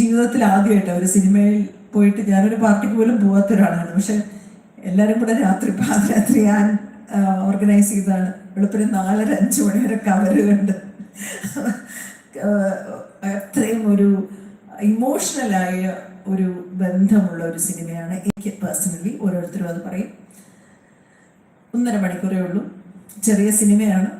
ജീവിതത്തിൽ ആദ്യമായിട്ട് ഒരു സിനിമയിൽ പോയിട്ട് ഞാനൊരു പാർട്ടിക്ക് പോലും പോകാത്ത ഒരാളാണ് പക്ഷെ എല്ലാവരും കൂടെ രാത്രി പാതിരാത്രി ഞാൻ ഓർഗനൈസ് ചെയ്തതാണ്. വെളുപ്പിന് നാലര അഞ്ച് മണി വരെ കണ്ട് അത്രയും ഒരു ഇമോഷണലായ ഒരു ബന്ധമുള്ള ഒരു സിനിമയാണ് എനിക്ക് പേഴ്സണലി ഓരോരുത്തരും അത് പറയും. ഒന്നര മണിക്കൂറേ ഉള്ളൂ. ചെറിയ സിനിമയാണ്.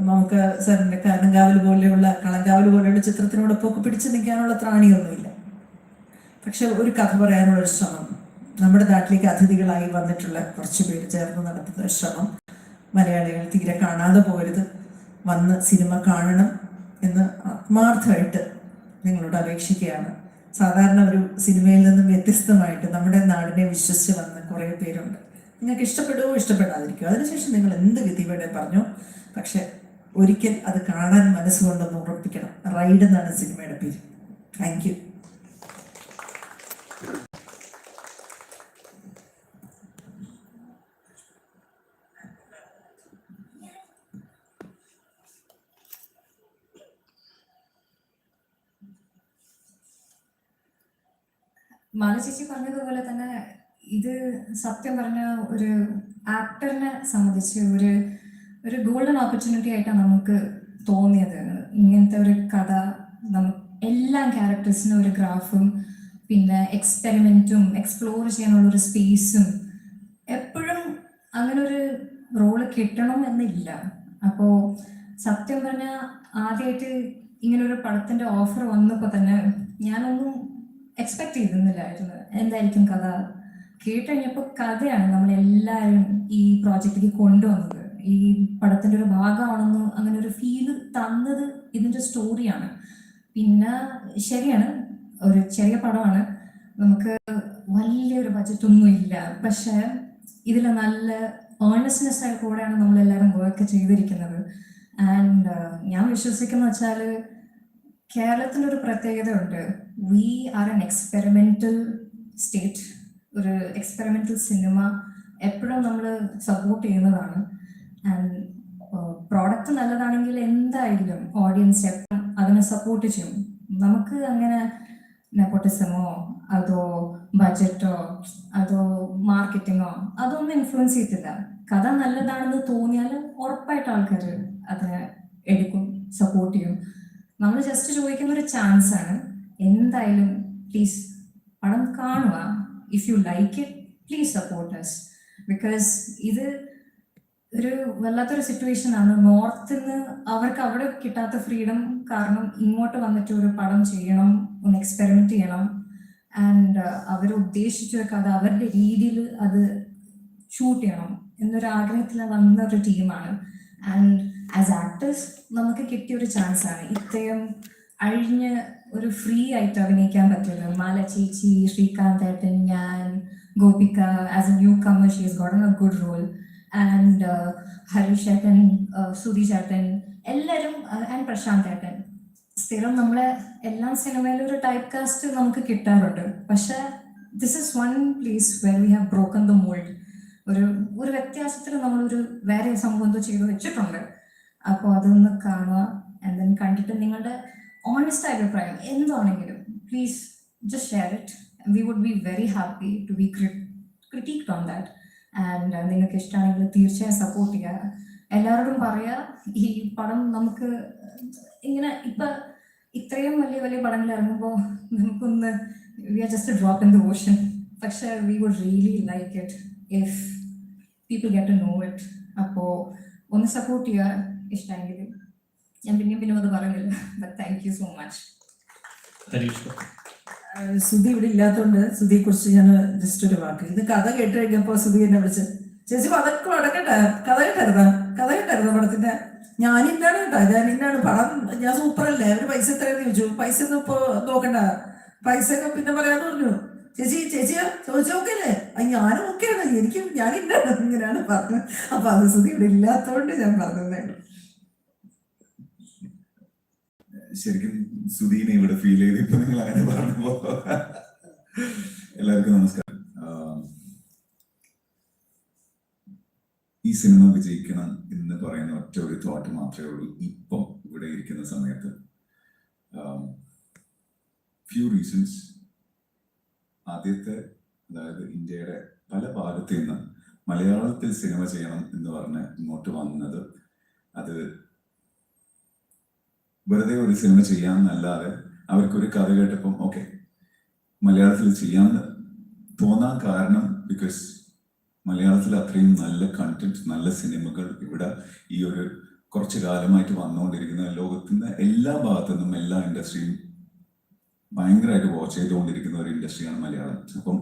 നമുക്ക് സാറിന്റെ കണങ്കാവൽ പോലെയുള്ള കളങ്കാവൽ പോലെയുള്ള ചിത്രത്തിനോടൊപ്പം ഒക്കെ പിടിച്ചു നിൽക്കാനുള്ള ത്രാണിയൊന്നുമില്ല. പക്ഷെ ഒരു കഥ പറയാനുള്ള ഒരു ശ്രമം. നമ്മുടെ നാട്ടിലേക്ക് അതിഥികളായി വന്നിട്ടുള്ള കുറച്ച് പേര് ചേർന്ന് നടത്തുന്ന ഒരു ശ്രമം. മലയാളികൾ തീരെ കാണാതെ പോരുത് വന്ന് സിനിമ കാണണം എന്ന് ആത്മാർത്ഥമായിട്ട് നിങ്ങളോട് അപേക്ഷിക്കുകയാണ്. സാധാരണ ഒരു സിനിമയിൽ നിന്നും വ്യത്യസ്തമായിട്ട് നമ്മുടെ നാടിനെ വിശ്വസിച്ച് വന്ന കുറേ പേരുണ്ട്. നിങ്ങൾക്ക് ഇഷ്ടപ്പെടുകയോ ഇഷ്ടപ്പെടാതിരിക്കുമോ അതിനുശേഷം നിങ്ങൾ എന്ത് വിധി വേണേ പറഞ്ഞു? പക്ഷെ ഒരിക്കൽ അത് കാണാൻ മനസ്സുകൊണ്ടൊന്ന് ഉറപ്പിക്കണം. റൈഡ് എന്നാണ് സിനിമയുടെ പേര്. താങ്ക് യു മാല പറഞ്ഞതുപോലെ തന്നെ ഇത് സത്യം പറഞ്ഞ ഒരു ആക്ടറിനെ സംബന്ധിച്ച് ഒരു ഒരു ഗോൾഡൻ ഓപ്പർച്യൂണിറ്റി ആയിട്ടാണ് നമുക്ക് തോന്നിയത്. ഇങ്ങനത്തെ ഒരു കഥ നമുക്ക് എല്ലാ ക്യാരക്ടേഴ്സിനും ഒരു ഗ്രാഫും പിന്നെ എക്സ്പെരിമെന്റും എക്സ്പ്ലോർ ചെയ്യാനുള്ള ഒരു സ്പേസും എപ്പോഴും അങ്ങനെ ഒരു റോൾ കിട്ടണം എന്നില്ല. അപ്പോ സത്യം പറഞ്ഞാൽ ആദ്യമായിട്ട് ഇങ്ങനെ ഒരു പടത്തിന്റെ ഓഫർ വന്നപ്പോൾ തന്നെ ഞാനൊന്നും എക്സ്പെക്ട് ചെയ്തിരുന്നില്ലായിരുന്നു. എന്തായിരിക്കും കഥ? കേട്ടുകഴിഞ്ഞപ്പോൾ കഥയാണ് നമ്മളെല്ലാവരും ഈ പ്രോജക്റ്റിലേക്ക് കൊണ്ടുവന്നത്. ഈ പടത്തിന്റെ ഒരു ഭാഗമാണെന്ന് അങ്ങനെ ഒരു ഫീൽ തന്നത് ഇതിന്റെ സ്റ്റോറിയാണ് പിന്നെ ശരിയാണ്. ഒരു ചെറിയ പടമാണ്. നമുക്ക് വലിയൊരു ബജറ്റ് ഒന്നും ഇല്ല. പക്ഷെ ഇതിൽ നല്ല ഏർണസ്നെസ് ആയി കൂടെയാണ് നമ്മളെല്ലാവരും വർക്ക് ചെയ്തിരിക്കുന്നത്. ആൻഡ് ഞാൻ വിശ്വസിക്കുന്ന വെച്ചാൽ കേരളത്തിനൊരു പ്രത്യേകതയുണ്ട്. We are an experimental state ഒരു എക്സ്പെരിമെന്റൽ സിനിമ എപ്പോഴും നമ്മൾ സപ്പോർട്ട് ചെയ്യുന്നതാണ്. പ്രോഡക്റ്റ് നല്ലതാണെങ്കിൽ എന്തായാലും ഓഡിയൻസ് എപ്പം അതിനെ സപ്പോർട്ട് ചെയ്യും? നമുക്ക് അങ്ങനെ നെപ്പോട്ടിസമോ അതോ ബഡ്ജറ്റോ അതോ മാർക്കറ്റിങ്ങോ അതൊന്നും ഇൻഫ്ലുവൻസ് ചെയ്തില്ല കഥ നല്ലതാണെന്ന് തോന്നിയാൽ ഉറപ്പായിട്ട് ആൾക്കാർ അതിനെ എടുക്കും സപ്പോർട്ട് ചെയ്യും. നമ്മൾ ജസ്റ്റ് ചോദിക്കുന്ന ഒരു ചാൻസ് ആണ്. എന്തായാലും പ്ലീസ് പടം കാണുക. If you like it please support because ഇത് ഒരു വല്ലാത്തൊരു സിറ്റുവേഷൻ ആണ്. നോർത്തിൽ നിന്ന് അവർക്ക് അവിടെ കിട്ടാത്ത ഫ്രീഡം കാരണം ഇങ്ങോട്ട് വന്നിട്ട് ഒരു പടം ചെയ്യണം ഒന്ന് എക്സ്പെരിമെന്റ് ചെയ്യണം. ആൻഡ് അവർ ഉദ്ദേശിച്ച കഥ അവരുടെ രീതിയിൽ അത് ഷൂട്ട് ചെയ്യണം എന്നൊരു ആഗ്രഹത്തിൽ വന്ന ഒരു ടീമാണ് ആൻഡ് ആസ് ആക്ടേഴ്സ് നമുക്ക് കിട്ടിയ ഒരു ചാൻസ് ആണ്. ഇത്രയും അഴിഞ്ഞ് ഒരു ഫ്രീ ആയിട്ട് അഭിനയിക്കാൻ പറ്റില്ല മാല ചേച്ചി ശ്രീകാന്ത് ഏട്ടൻ ഞാൻ Gopika as a newcomer she's a good role and Harish ഏട്ടൻ സുധി ചേട്ടൻ എല്ലാവരും ആൻഡ് പ്രശാന്ത് ഏട്ടൻ സ്ഥിരം നമ്മളെ എല്ലാ സിനിമയിലും ഒരു ടൈപ്പ് കാസ്റ്റ് നമുക്ക് കിട്ടാറുണ്ട്. പക്ഷെ this is one place where we have broken the mould ഒരു ഒരു വ്യത്യാസത്തിൽ നമ്മളൊരു വേറെ സംഭവം എന്തോ ചെയ്തു വെച്ചിട്ടുണ്ട്. അപ്പോൾ അതൊന്ന് കാണുക ആൻഡ് ദെൻ കണ്ടിട്ട് നിങ്ങളുടെ ഓണസ്റ്റ് അഭിപ്രായം എന്താണെങ്കിലും please just share it we would be very happy to be critiqued on that and നിങ്ങൾക്ക് ഇഷ്ടമാണെങ്കിൽ തീർച്ചയായും സപ്പോർട്ട് ചെയ്യുക എല്ലാവരോടും പറയുക ഈ പടം നമുക്ക് ഇങ്ങനെ ഇപ്പൊ ഇത്രയും വലിയ വലിയ പടങ്ങൾ ഇറങ്ങുമ്പോൾ നമുക്കൊന്ന് we are just drop in the ocean പക്ഷെ we would really like it if people get to know it അപ്പോൾ ഒന്ന് സപ്പോർട്ട് ചെയ്യുക ഇഷ്ടമെങ്കിൽ ഞാൻ പിന്നെയും പിന്നെ അത് പറയുന്നില്ല. But thank you so much Sudhi ഇവിടെ ഇല്ലാത്തതുകൊണ്ട് സുധിയെ കുറിച്ച് ഞാൻ ജസ്റ്റ് ഒരു വാക്ക്. ഇത് കഥ കേട്ട് കഴിഞ്ഞപ്പോൾ സുധി എന്നെ വിളിച്ച് ചേച്ചി പതൊക്കെ അടക്കട്ടെ കഥ കേട്ടായിരുന്ന കഥ കേട്ടായിരുന്ന പടത്തിന്റെ. ഞാൻ ഇന്നാണ് കേട്ടോ ഞാൻ ഇന്നാണ് പടം ഞാൻ സൂപ്പർ അല്ലേ അവർ പൈസ എത്രയെന്ന് ചോദിച്ചു. പൈസ ഒന്നും ഇപ്പൊ നോക്കണ്ട. പൈസ ഒക്കെ പിന്നെ പറയാന്ന് പറഞ്ഞു. ചേച്ചി ചേച്ചിയാ ചോദിച്ചു നോക്കല്ലേ ഞാനും ഒക്കെയാണ് എനിക്ക് ഞാൻ ഇന്നാണ് ഇങ്ങനെയാണ് പറഞ്ഞത്. അപ്പൊ അത് സുധി ഇവിടെ ഇല്ലാത്തതുകൊണ്ട് ഞാൻ പറഞ്ഞതേ ഉള്ളൂ. ശരിക്കും സുധീനെ ഇവിടെ ഫീൽ ചെയ്ത് ഇപ്പൊ നിങ്ങൾ അങ്ങനെ പറഞ്ഞപ്പോ. എല്ലാവർക്കും നമസ്കാരം. ഈ സിനിമ വിജയിക്കണം എന്ന് പറയുന്ന ഒറ്റ ഒരു തോട്ട് മാത്രമേ ഉള്ളൂ. ഇപ്പം ഇവിടെ ഇരിക്കുന്ന സമയത്ത്. ഫ്യൂ റീസൺസ് ആദ്യത്തെ അതായത് ഇന്ത്യയുടെ പല ഭാഗത്തു നിന്ന് മലയാളത്തിൽ സിനിമ ചെയ്യണം എന്ന് പറഞ്ഞ് ഇങ്ങോട്ട് വന്നത് അത് വെറുതെ ഒരു സിനിമ ചെയ്യാമെന്നല്ലാതെ അവർക്കൊരു കഥ കേട്ടപ്പം ഓക്കെ മലയാളത്തിൽ ചെയ്യാമെന്ന് തോന്നാൻ കാരണം ബിക്കോസ് മലയാളത്തിൽ അത്രയും നല്ല കണ്ടന്റ് നല്ല സിനിമകൾ ഇവിടെ ഈ ഒരു കുറച്ച് കാലമായിട്ട് വന്നുകൊണ്ടിരിക്കുന്ന ലോകത്തിന്റെ എല്ലാ ഭാഗത്തു നിന്നും എല്ലാ ഇൻഡസ്ട്രിയും ഭയങ്കരമായിട്ട് വാച്ച് ചെയ്തുകൊണ്ടിരിക്കുന്ന ഒരു ഇൻഡസ്ട്രിയാണ് മലയാളം. അപ്പം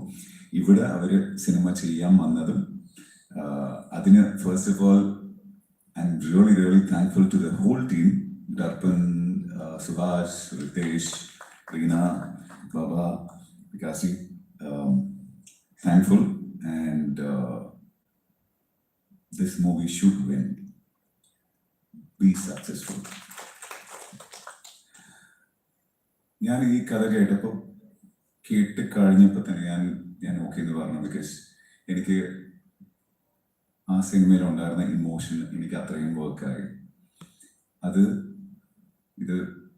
ഇവിടെ അവർ സിനിമ ചെയ്യാൻ വന്നതും അതിന് first of all I really really thankful to the whole team Darpan Subhash Ritesh Reena Baba Vikasi thankful and this movie should should be successful ഞാൻ ഈ കഥ കേട്ടപ്പോൾ കേട്ട് കഴിഞ്ഞപ്പോൾ തന്നെ ഞാൻ ഞാൻ ഓക്കെ എന്ന് പറഞ്ഞു ബിക്കോസ് എനിക്ക് ആ സിനിമയിൽ ഉണ്ടായിരുന്ന ഇമോഷൻ എനിക്ക് അത്രയും വർക്കായി അത് ഇത്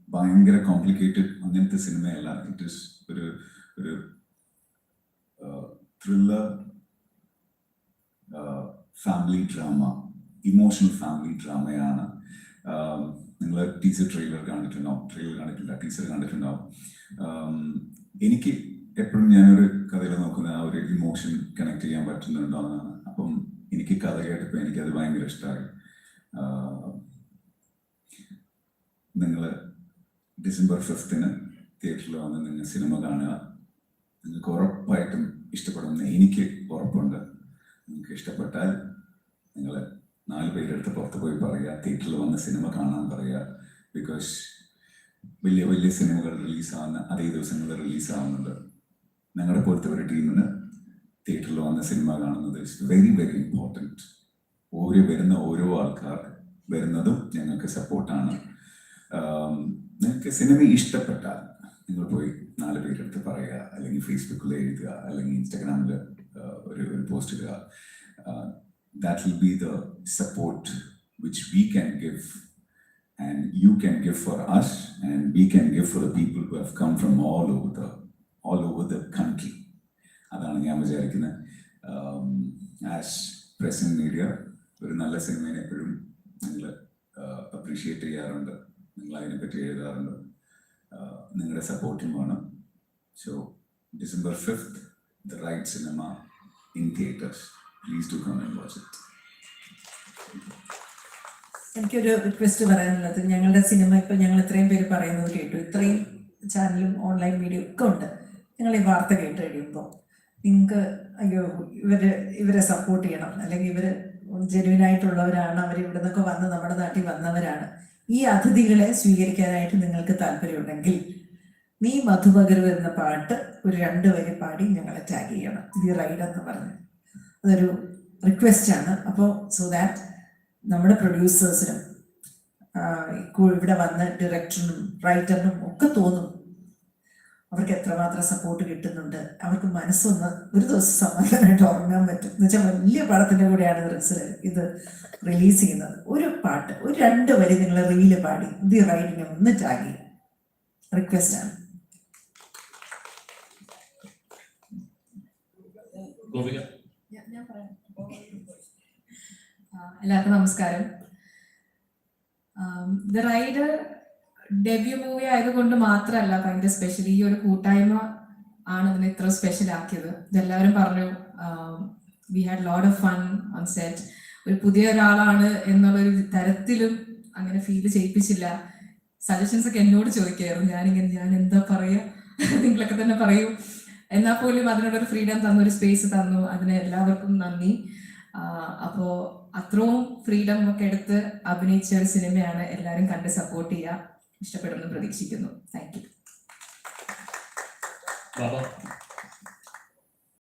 ഭയങ്കര കോംപ്ലിക്കേറ്റഡ് അങ്ങനത്തെ സിനിമയല്ല ഇറ്റ് ഇസ് ഒരു ഒരു thriller family drama emotional family ഡ്രാമയാണ് നിങ്ങൾ ടീച്ചർ ട്രെയിലർ കണ്ടിട്ടുണ്ടാവും. ട്രെയിലർ കണ്ടിട്ടില്ല ടീച്ചർ കണ്ടിട്ടുണ്ടാവും. എനിക്ക് എപ്പോഴും ഞാനൊരു കഥയിൽ നോക്കുന്ന ആ ഒരു ഇമോഷൻ കണക്ട് ചെയ്യാൻ പറ്റുന്നുണ്ടോ എന്നാണ്. അപ്പം എനിക്ക് കഥ കേട്ടപ്പോൾ എനിക്കത് ഭയങ്കര ഇഷ്ടമായി നിങ്ങൾ ഡിസംബർ ഫിഫ്തിന് തിയേറ്ററിൽ വന്ന് നിങ്ങൾ സിനിമ കാണുക. നിങ്ങൾക്ക് ഉറപ്പായിട്ടും ഇഷ്ടപ്പെടുമെന്ന് എനിക്ക് ഉറപ്പുണ്ട്. നിങ്ങൾക്ക് ഇഷ്ടപ്പെട്ടാൽ നിങ്ങൾ നാല് പേരെടുത്ത് പുറത്ത് പോയി പറയുക തിയേറ്ററിൽ വന്ന് സിനിമ കാണാൻ പറയുക. ബിക്കോസ് വലിയ വലിയ സിനിമകൾ റിലീസാവുന്ന അതേ ദിവസങ്ങളിൽ റിലീസാവുന്നുണ്ട് ഞങ്ങളുടെ പോലത്തെ ഒരു ടീമിന് തിയേറ്ററിൽ വന്ന സിനിമ കാണുന്നത് ഇറ്റ്സ് വെരി വെരി ഇമ്പോർട്ടന്റ് ഓരോ വരുന്ന ഓരോ ആൾക്കാർ വരുന്നതും ഞങ്ങൾക്ക് സപ്പോർട്ടാണ് നിങ്ങൾക്ക് സിനിമ ഇഷ്ടപ്പെട്ടാൽ നിങ്ങൾ പോയി നാല് പേരെടുത്ത് പറയുക അല്ലെങ്കിൽ ഫേസ്ബുക്കിൽ എഴുതുക അല്ലെങ്കിൽ ഇൻസ്റ്റാഗ്രാമിൽ ഒരു ഒരു പോസ്റ്റ് ഇടുക. That will be the support which we can give and you can give for us and we can give for the people who have come from all over the all over the country അതാണ് ഞാൻ വിചാരിക്കുന്നത്. As present media ഒരു നല്ല സിനിമയെ എപ്പോഴും നിങ്ങൾ appreciate ചെയ്യാറുണ്ട്. നിങ്ങൾ അതിനെപ്പറ്റി എഴുതാറുണ്ട് നിങ്ങളുടെ സപ്പോർട്ടും വേണം. So December fifth the right cinema in theatres please to come and watch it എനിക്കൊരു റിക്വസ്റ്റ് പറയാനുള്ളത്. ഞങ്ങളുടെ സിനിമ ഇപ്പം ഞങ്ങൾ ഇത്രയും പേര് പറയുന്നത് കേട്ടു. ഇത്രയും ചാനലും ഓൺലൈൻ മീഡിയ ഒക്കെ ഉണ്ട്. നിങ്ങൾ ഈ വാർത്ത കേട്ട് കഴിയുമ്പോൾ നിങ്ങൾക്ക് അയ്യോ ഇവർ ഇവരെ സപ്പോർട്ട് ചെയ്യണം. അല്ലെങ്കിൽ ഇവർ ജെനുവിനായിട്ടുള്ളവരാണ് അവർ ഇവിടെ നിന്നൊക്കെ വന്ന് നമ്മുടെ നാട്ടിൽ വന്നവരാണ്. ഈ അതിഥികളെ സ്വീകരിക്കാനായിട്ട് നിങ്ങൾക്ക് താല്പര്യമുണ്ടെങ്കിൽ നീ മധുപകരു എന്ന പാട്ട് ഒരു രണ്ട് വരി പാടി ഞങ്ങളെ ടാഗ് ചെയ്യണം. ദി റൈഡ് എന്ന് പറഞ്ഞ്. അതൊരു റിക്വസ്റ്റ് ആണ്. അപ്പോൾ സോ ദാറ്റ് നമ്മുടെ പ്രൊഡ്യൂസേഴ്സിനും ഇവിടെ വന്ന് ഡയറക്ടറിനും റൈറ്ററിനും ഒക്കെ തോന്നും അവർക്ക് എത്രമാത്രം സപ്പോർട്ട് കിട്ടുന്നുണ്ട്. അവർക്ക് മനസ്സൊന്ന് ഒരു ദിവസം സമാധാനമായിട്ട് ഉറങ്ങാൻ പറ്റും. എന്ന് വെച്ചാൽ വലിയ പടത്തിന്റെ കൂടെയാണ് റിസൽ ഇത് റിലീസ് ചെയ്യുന്നത്. ഒരു പാട്ട് ഒരു രണ്ട് വരി നിങ്ങൾ റീൽ പാടി ദി റൈഡിനെ ഒന്ന് ടാഗ് റിക്വസ്റ്റ് ആണ്. എല്ലാവർക്കും നമസ്കാരം. ദ റൈഡ് ഡെബ്യൂ മൂവി ആയതുകൊണ്ട് മാത്രമല്ല ഭയങ്കര സ്പെഷ്യൽ ഈ ഒരു കൂട്ടായ്മ ആണ് ഇതിനെ ഇത്ര സ്പെഷ്യൽ ആക്കിയത്. ഇതെല്ലാവരും പറഞ്ഞു we had load of fun on set ഒരു പുതിയ ഒരാളാണ് എന്നുള്ളൊരു തരത്തിലും അങ്ങനെ ഫീൽ ചെയ്യിപ്പിച്ചില്ല. സജഷൻസ് ഒക്കെ എന്നോട് ചോദിക്കായിരുന്നു. ഞാനിങ്ങനെ ഞാൻ എന്താ പറയാ? നിങ്ങളൊക്കെ തന്നെ പറയും. എന്നാൽ പോലും അതിനോടൊരു ഫ്രീഡം തന്നു ഒരു സ്പേസ് തന്നു. അതിന് എല്ലാവർക്കും നന്ദി. അപ്പോ അത്രയും ഫ്രീഡം ഒക്കെ എടുത്ത് അഭിനയിച്ച ഒരു സിനിമയാണ് എല്ലാവരും കണ്ട് സപ്പോർട്ട് ചെയ്യുക. ഇഷ്ടപ്പെടുമെന്ന് പ്രതീക്ഷിക്കുന്നു. Thank you